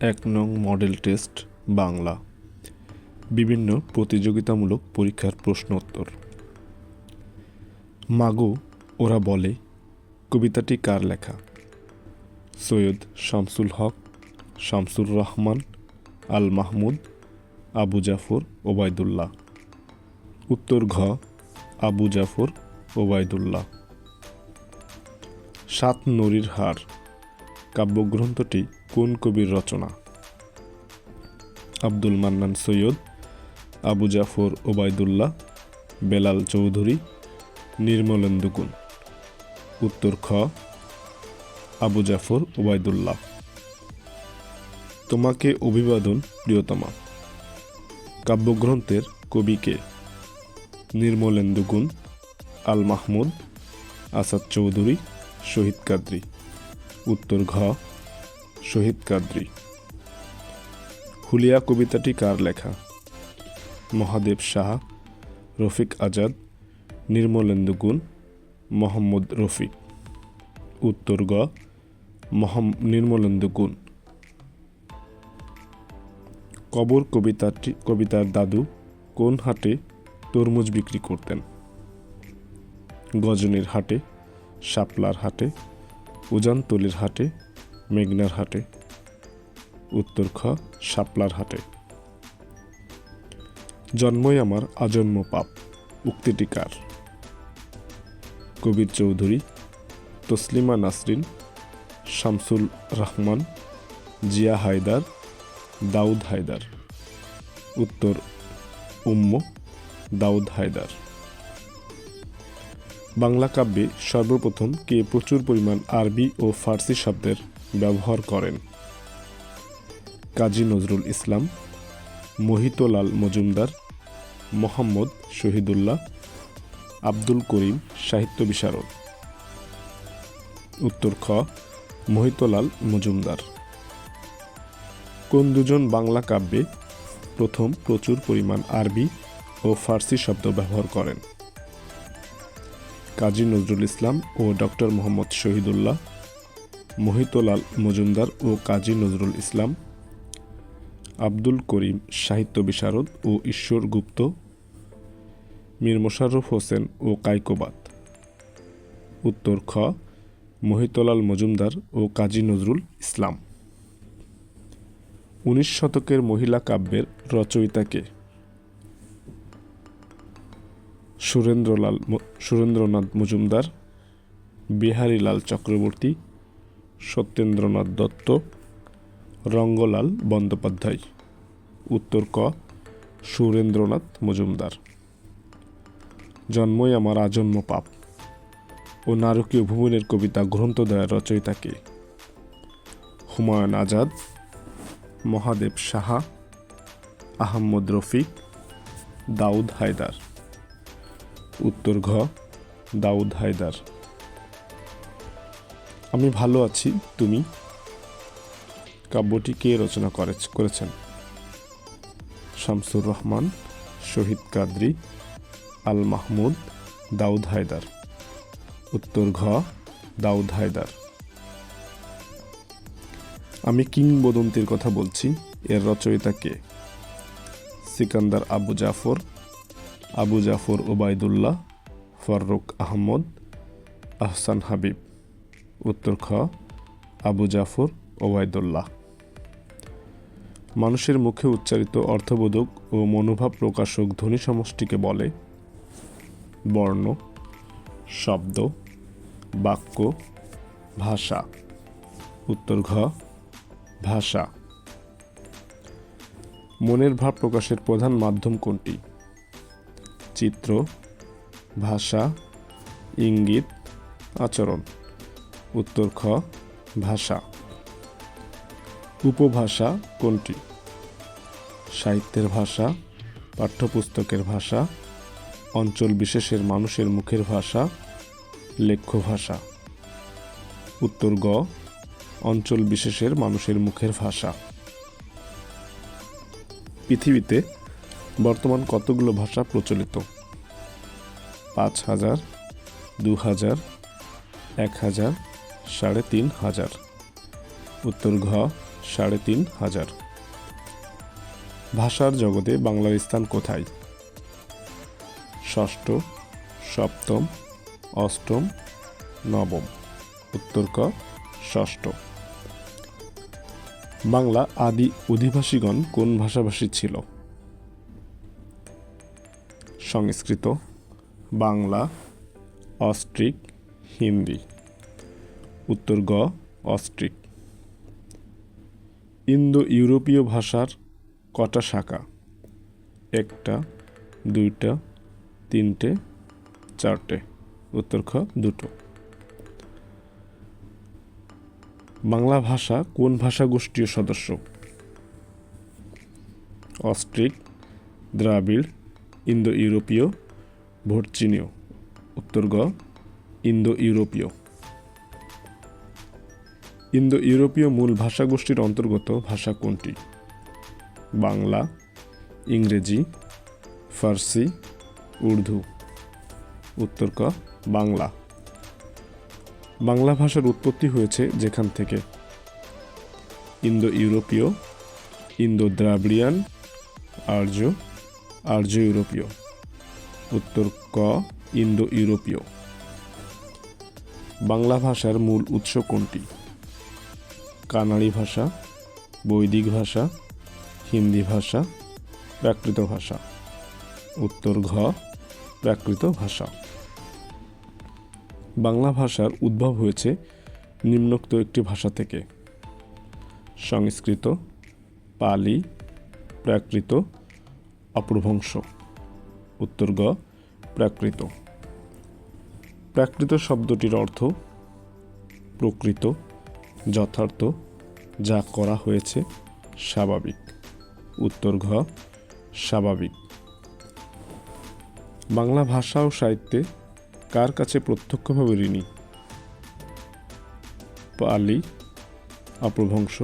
এক নং model test, Bangla. বিভিন্ন প্রতিযোগিতামূলক পরীক্ষার প্রশ্ন উত্তর। মাগো, ওরা বলে, কবিতাটি কার লেখা? সৈয়দ শামসুল হক, শামসুর রহমান, আল মাহমুদ, আবু জাফর, ওবায়দুল্লাহ। উত্তর ঘ, আবু জাফর, ওবায়দুল্লাহ। সাত নরীর হার। কাব্যগ্রন্থটি কোন কবির রচনা? আব্দুল মান্নান সৈয়দ, আবু জাফর ওবায়দুল্লাহ, বেলাল চৌধুরী, নির্মলেন্দু গুণ উত্তর খ, আবু জাফর ওবায়দুল্লাহ। তোমাকে অভিবাদন, প্রিয়তমা। কাব্যগ্রন্থের কবিকে নির্মলেন্দু গুণ আল মাহমুদ, আসাদ চৌধুরী, শহীদ কাদ্রি। উত্তর ঘ শহীদ কাদ্রি। হুলিয়া কবিতাটি কার লেখা? মহাদেব সাহা, রফিক আজাদ, নির্মলেন্দু গুণ, মোহাম্মদ রফিক। উত্তর গ নির্মলেন্দু গুণ। কবর কবিতাটি, কবিতার দাদু কোন হাটে তরমুজ বিক্রি করতেন? গজনের হাটে, শাপলার হাটে, উজানতলির হাটে মেঘনার হাটে, উত্তর খ, শাপলার হাটে। জন্মই আমার আজন্ম পাপ, উক্তিটি কার? কবির চৌধুরী, তসলিমা নাসরিন, শামসুল রহমান, জিয়া হায়দার, দাউদ হায়দার। উত্তর, উম্ম, দাউদ হায়দার। বাংলা কাব্যে সর্বপ্রথম কে প্রচুর পরিমাণ আরবি ও ফার্সি শব্দের ব্যবহার করেন। কাজী নজরুল ইসলাম, মোহিতলাল মজুমদার, মোহাম্মদ শহীদুল্লাহ, আব্দুল করিম সাহিত্য বিশারদ। উত্তর খ, মোহিতলাল মজুমদার। কোন দুজন বাংলা কাব্যে প্রথম প্রচুর পরিমাণ আরবি ও ফার্সি শব্দ ব্যবহার করেন? কাজী নজরুল ইসলাম ও ডক্টর মোহাম্মদ শহীদুল্লাহ মোহিতলাল মজুমদার ও কাজী নজরুল ইসলাম, আব্দুল করিম সাহিত্য বিশারদ ও ঈশ্বর গুপ্ত, মীর মোশাররফ হোসেন ও কাইকোবাদ উত্তর খ, মহিতলাল মজুমদার ও কাজী নজরুল ইসলাম। উনিশ শতকের মহিলা কাব্যের রচয়িতাকে সুরেন্দ্রলাল সুরেন্দ্রনাথ মজুমদার, বিহারীলাল চক্রবর্তী সত্যেন্দ্রনাথ দত্ত, রঙ্গলাল বন্দ্যোপাধ্যায়। উত্তর ক, সুরেন্দ্রনাথ মজুমদার। জন্মই আমার আজন্ম পাপ। ও নারকীয় ভুবনের কবিতা গ্রন্থ গ্রন্থদয়ের রচয়িতাকে। হুমায়ুন আজাদ, মহাদেব সাহা, আহম্মদ রফিক, দাউদ হায়দার। উত্তর ঘ, দাউদ হায়দার। আমি ভালো আছি, তুমি? কাব্যটি কে রচনা করে, করেছেন? শামসুর রহমান, শহীদ কাদরি, আল মাহমুদ, দাউদ হায়দার। উত্তর ঘ, দাউদ হায়দার। আমি কিংবদন্তির কথা বলছি, এর রচয়িতা কে? সিকান্দার আবু জাফর আবু জাফর ওবায়দুল্লাহ ফররুক আহমদ, আহসান হাবিব। উত্তর খ, আবু জাফর, ওবায়দুল্লাহ। মানুষের মুখে উচ্চারিত অর্থবোধক ও মনোভাব প্রকাশক ধ্বনি সমষ্টিকে বলে বর্ণ, শব্দ, বাক্য, ভাষা। উত্তর ঘ, ভাষা। মনের ভাব প্রকাশের প্রধান মাধ্যম কোনটি? চিত্র, ভাষা, ইঙ্গিত, আচরণ। উত্তর খ, ভাষা। উপভাষা কোনটি? সাহিত্যের ভাষা, পাঠ্যপুস্তকের ভাষা, অঞ্চল বিশেষের মানুষের মুখের ভাষা, লেখ্য ভাষা। উত্তর গ, অঞ্চল বিশেষের মানুষের মুখের ভাষা। পৃথিবীতে বর্তমান কতগুলো ভাষা প্রচলিত? পাঁচ হাজার, দু হাজার, এক হাজার সাড়ে তিন হাজার। উত্তর ঘ, সাড়ে তিন হাজার। ভাষার জগতে বাংলার স্থান কোথায়? ষষ্ঠ, সপ্তম, অষ্টম, নবম। উত্তর ক, ষষ্ঠ। বাংলা আদি অধিবাসীগণ কোন ভাষাভাষী ছিল? সংস্কৃত, বাংলা, অস্ট্রিক, হিন্দি। উত্তর গ অস্ট্রিক ইন্দো ইউরোপীয় ভাষার কটা শাখা? একটা, দুইটা, তিনটে, চারটে। উত্তর খ, দুটো। বাংলা ভাষা কোন ভাষা গোষ্ঠীয় সদস্য অস্ট্রিক দ্রাবিড় ইন্দো ইউরোপীয় ভর্চিনীয় উত্তর গ ইন্দো ইউরোপীয় ইন্দো ইউরোপীয় মূল ভাষাগোষ্ঠীর অন্তর্গত ভাষা কোনটি? বাংলা, ইংরেজি, ফার্সি, উর্দু। উত্তর ক, বাংলা। বাংলা ভাষার উৎপত্তি হয়েছে যেখান থেকে? ইন্দো ইউরোপীয় ইন্দো দ্রাবিড়িয়ান আর্য আর্য ইউরোপীয় উত্তর ক ইন্দো ইউরোপীয় বাংলা ভাষার মূল উৎস কোনটি? কানাড়ি ভাষা, বৈদিক ভাষা, হিন্দি ভাষা প্রাকৃত ভাষা। উত্তর ঘ প্রাকৃত ভাষা। বাংলা ভাষার উদ্ভব হয়েছে নিম্নোক্ত একটি ভাষা থেকে। সংস্কৃত, পালি প্রাকৃত অপ্রভংশ। উত্তর গ প্রাকৃত প্রাকৃত শব্দটির অর্থ প্রকৃত। যথার্থ যা করা হয়েছে স্বাভাবিক। উত্তর ঘ, স্বাভাবিক। বাংলা ভাষা ও সাহিত্যে কার কাছে প্রত্যক্ষভাবে ঋণী? পালি অপ্রভংশ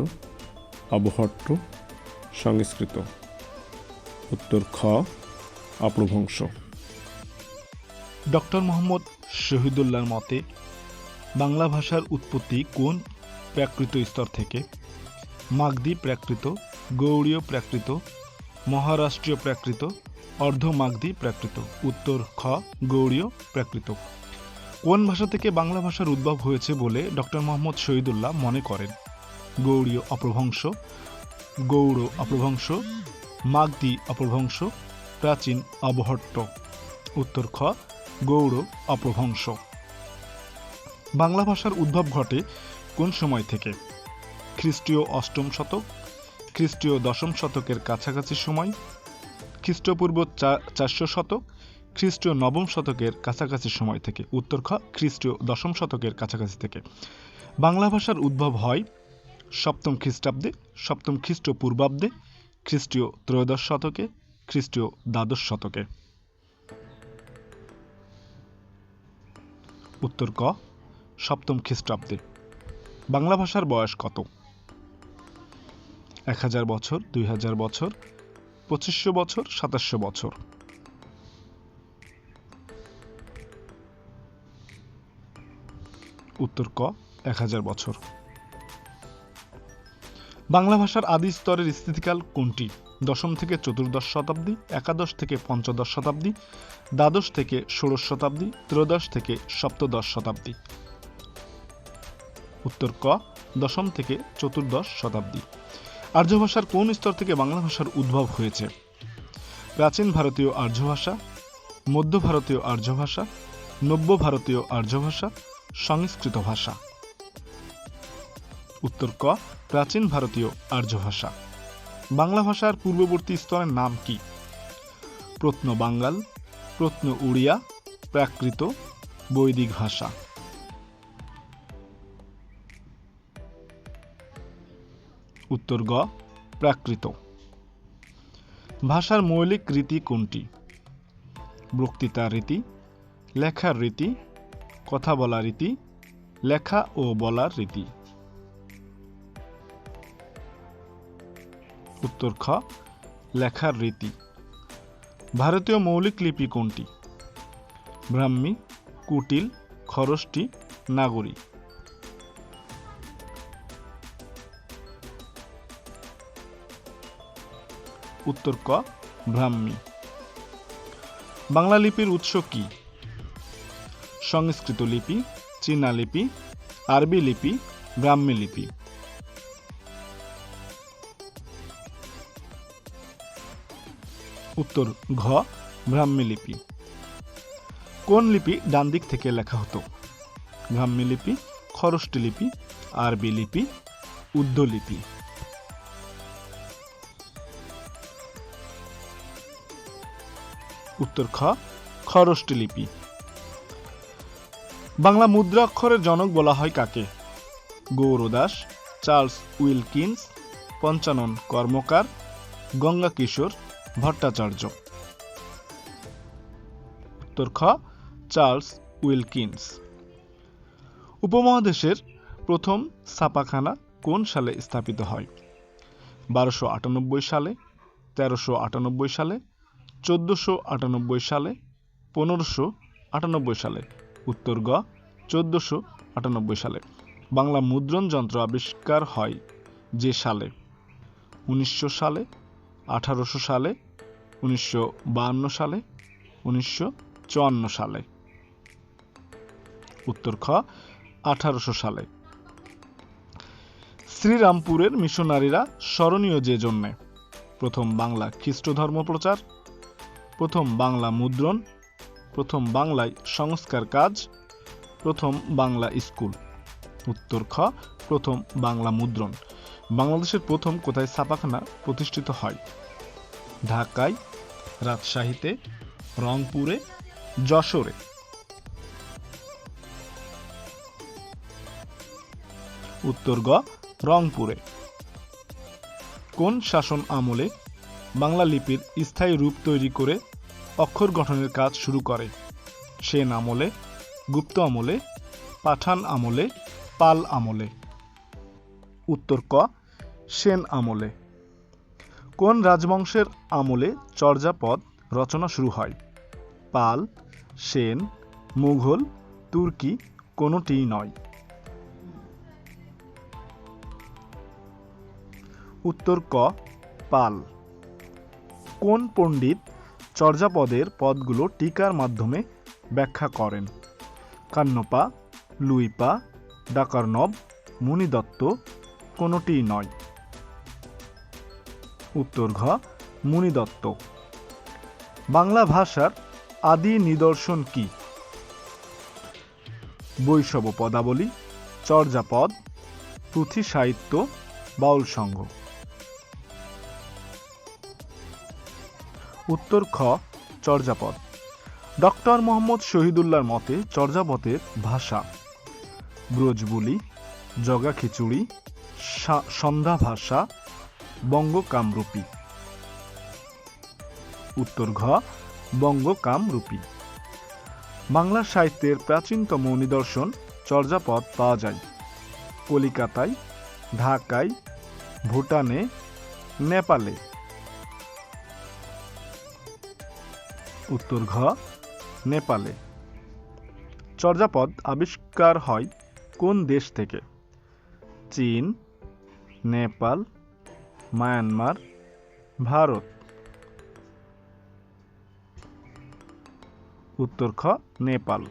অবহট্ট, সংস্কৃত। উত্তর খ অপ্রভংশ ডক্টর মোহাম্মদ শহীদুল্লাহর মতে, বাংলা ভাষার উৎপত্তি কোন প্রাকৃত স্তর থেকে। মাগধী প্রাকৃত, গৌড়ীয় প্রাকৃত, মহারাষ্ট্রীয় প্রাকৃত অর্ধ মাগধী প্রাকৃত। উত্তর খ, গৌড়ীয় প্রাকৃত। কোন ভাষা থেকে বাংলা ভাষার উদ্ভব হয়েছে বলে ডক্টর মোহাম্মদ শহীদুল্লাহ মনে করেন? গৌড়ীয় অপ্রভংশ গৌড় অপ্রভংশ মাগধী অপ্রভংশ প্রাচীন অবহট্ট। উত্তর খ, গৌড় অপ্রভংশ বাংলা ভাষার উদ্ভব ঘটে কোন সময় থেকে? খ্রিস্টীয় অষ্টম শতক, খ্রিস্টীয় দশম শতকের কাছাকাছি সময়, খ্রিস্টপূর্ব চারশো শতক, খ্রিস্টীয় নবম শতকের কাছাকাছি সময় থেকে? উত্তর খ, খ্রিস্টীয় দশম শতকের কাছাকাছি থেকে। বাংলা ভাষার উদ্ভব হয় সপ্তম খ্রিস্টাব্দে, সপ্তম খ্রিস্টপূর্বাব্দে, খ্রিস্টীয় ত্রয়োদশ শতকে, খ্রিস্টীয় দ্বাদশ শতকে। উত্তর ক, সপ্তম খ্রিস্টাব্দে। বাংলা ভাষার বয়স কত? এক হাজার বছর, দুই হাজার বছর, পঁচিশশো বছর, সাতাশশো বছর। উত্তর ক, এক হাজার বছর। বাংলা ভাষার আদি স্তরের স্থিতিকাল কোনটি? দশম থেকে চতুর্দশ শতাব্দী, একাদশ থেকে পঞ্চদশ শতাব্দী, দ্বাদশ থেকে ষোড়শ শতাব্দী, ত্রয়োদশ থেকে সপ্তদশ শতাব্দী। উত্তর ক, দশম থেকে চতুর্দশ শতাব্দী। আর্য ভাষার কোন স্তর থেকে বাংলা ভাষার উদ্ভব হয়েছে? প্রাচীন ভারতীয় আর্য ভাষা, মধ্য ভারতীয় আর্য ভাষা, নব্য ভারতীয় আর্য ভাষা, সংস্কৃত ভাষা। উত্তর ক, প্রাচীন ভারতীয় আর্য ভাষা। বাংলা ভাষার পূর্ববর্তী স্তরের নাম কি? প্রত্ন বাঙ্গাল, প্রত্ন উড়িয়া, প্রাকৃত, বৈদিক ভাষা। উত্তর গ, প্রাকৃত। ভাষার মৌলিক রীতি কোনটি? বক্তৃতার রীতি, লেখার রীতি, কথা বলার রীতি, লেখা ও বলার রীতি। উত্তর খ, লেখার রীতি। ভারতীয় মৌলিক লিপি কোনটি? ব্রাহ্মী, কুটিল, খরষ্টি, নাগরী। উত্তর ক, ব্রাহ্মী। বাংলা লিপির উৎস কি? সংস্কৃত লিপি, চীনা লিপি, আরবি লিপি, ব্রাহ্মী লিপি। উত্তর ঘ, ব্রাহ্মী লিপি। কোন লিপি ডান দিক থেকে লেখা হতো? ব্রাহ্মী লিপি খরষ্টি লিপি, আরবি লিপি, উর্দু লিপি। উত্তর খ, খরষ্টি লিপি। বাংলা মুদ্রাক্ষরের জনক বলা হয় কাকে? Gourdas, Charles Wilkins, Panchanan Karmakar, Ganga Kishore Bhattacharya. উত্তর খ, চার্লস উইলকিন্স। উপমহাদেশের প্রথম ছাপাখানা কোন সালে স্থাপিত হয়? বারোশো আটানব্বই সালে, তেরোশো আটানব্বই সালে চোদ্দোশো আটানব্বই সালে, পনেরোশো আটানব্বই সালে। উত্তর গ, চোদ্দোশো আটানব্বই সালে। বাংলা মুদ্রণ যন্ত্র আবিষ্কার হয় যে সালে? উনিশশো সালে, আঠারোশো সালে, উনিশশো বাহান্ন সালে, উনিশশো চুয়ান্ন সালে। উত্তর খ, আঠারোশো সালে। শ্রীরামপুরের মিশনারিরা স্মরণীয় যে জন্যে। প্রথম বাংলা খ্রিস্ট ধর্ম প্রচার প্রথম বাংলা মুদ্রণ, প্রথম বাংলায় সংস্কার কাজ, প্রথম বাংলা স্কুল। উত্তর খ, প্রথম বাংলা মুদ্রণ। বাংলাদেশের প্রথম কোথায় ছাপাখানা প্রতিষ্ঠিত হয়? ঢাকায়, রাজশাহীতে, রংপুরে, যশোরে। উত্তর গ, রংপুরে। কোন শাসন আমলে বাংলা লিপির স্থায়ী রূপ তৈরি করে অক্ষর গঠনের কাজ শুরু করে। সেন আমলে গুপ্ত আমলে, পাঠান আমলে, পাল আমলে। উত্তর ক, সেন আমলে। কোন রাজবংশের আমলে চর্যাপদ রচনা শুরু হয়? পাল, সেন, মুঘল, তুর্কি কোনোটিই নয়। উত্তর ক, পাল। কোন পণ্ডিত চর্যাপদের পদগুলো টিকার মাধ্যমে ব্যাখ্যা করেন? কান্নপা, লুইপা ডাকারনব মুনিদত্ত কোনোটিই নয়। উত্তর ঘ, মুনিদত্ত। বাংলা ভাষার আদি নিদর্শন কি? বৈষব পদাবলী, চর্যাপদ, পুঁথি সাহিত্য, বাউল সংঘ। উত্তর খ, চর্যাপদ। ডক্টর মোহাম্মদ শহীদুল্লাহর মতে চর্যাপদের ভাষা। ব্রজবুলি জগা খিচুড়ি সন্ধ্যা ভাষা বঙ্গ কামরূপী উত্তর ঘ বঙ্গ কামরূপী বাংলা সাহিত্যের প্রাচীনতম নিদর্শন চর্যাপদ পাওয়া যায়। কলিকাতায়, ঢাকায়, ভুটানে, নেপালে। উত্তর ঘ, নেপালে। চর্যাপদ আবিষ্কার হয় কোন দেশ থেকে? চীন, নেপাল, মায়ানমার, ভারত। উত্তর খ নেপাল।